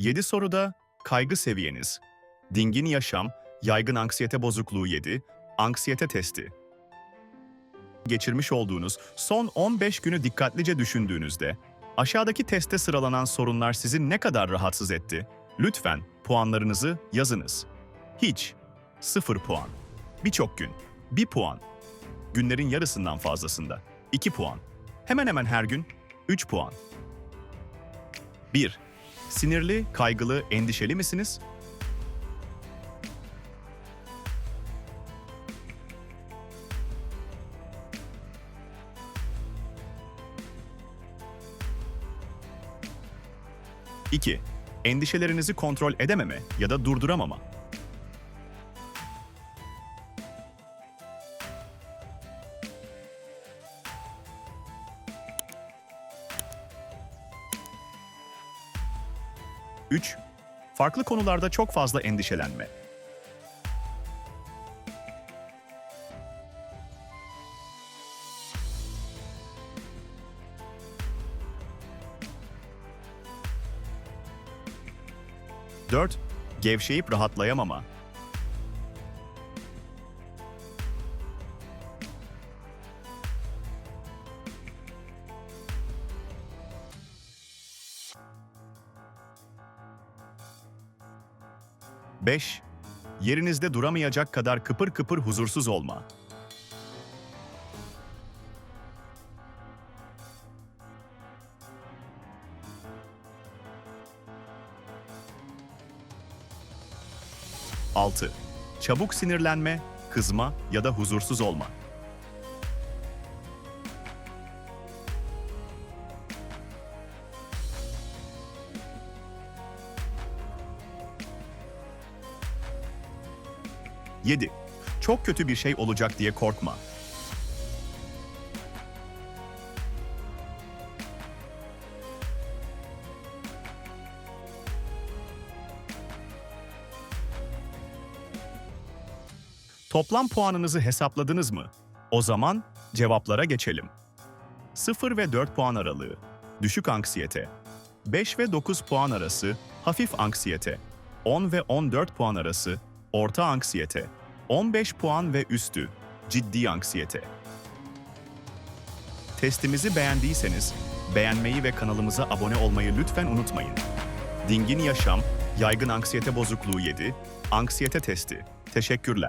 7 soruda kaygı seviyeniz. Dingin yaşam, yaygın anksiyete bozukluğu 7, anksiyete testi. Geçirmiş olduğunuz son 15 günü dikkatlice düşündüğünüzde, aşağıdaki testte sıralanan sorunlar sizi ne kadar rahatsız etti? Lütfen puanlarınızı yazınız. Hiç, 0 puan. Birçok gün, 1 puan. Günlerin yarısından fazlasında, 2 puan. Hemen hemen her gün, 3 puan. 1. Sinirli, kaygılı, endişeli misiniz? İki, Endişelerinizi kontrol edememe ya da durduramama. Üç, Farklı konularda çok fazla endişelenme. Dört, Gevşeyip rahatlayamama. Beş, Yerinizde duramayacak kadar kıpır kıpır huzursuz olma. Altı, Çabuk sinirlenme, kızma ya da huzursuz olma. Yedi, Çok kötü bir şey olacak diye korkma. Toplam puanınızı hesapladınız mı? O zaman cevaplara geçelim. 0 ve 4 puan aralığı düşük anksiyete. 5 ve 9 puan arası hafif anksiyete. 10 ve 14 puan arası orta anksiyete. 15 puan ve üstü ciddi anksiyete. Testimizi beğendiyseniz beğenmeyi ve kanalımıza abone olmayı lütfen unutmayın. Dingin yaşam, yaygın anksiyete bozukluğu 7, anksiyete testi. Teşekkürler.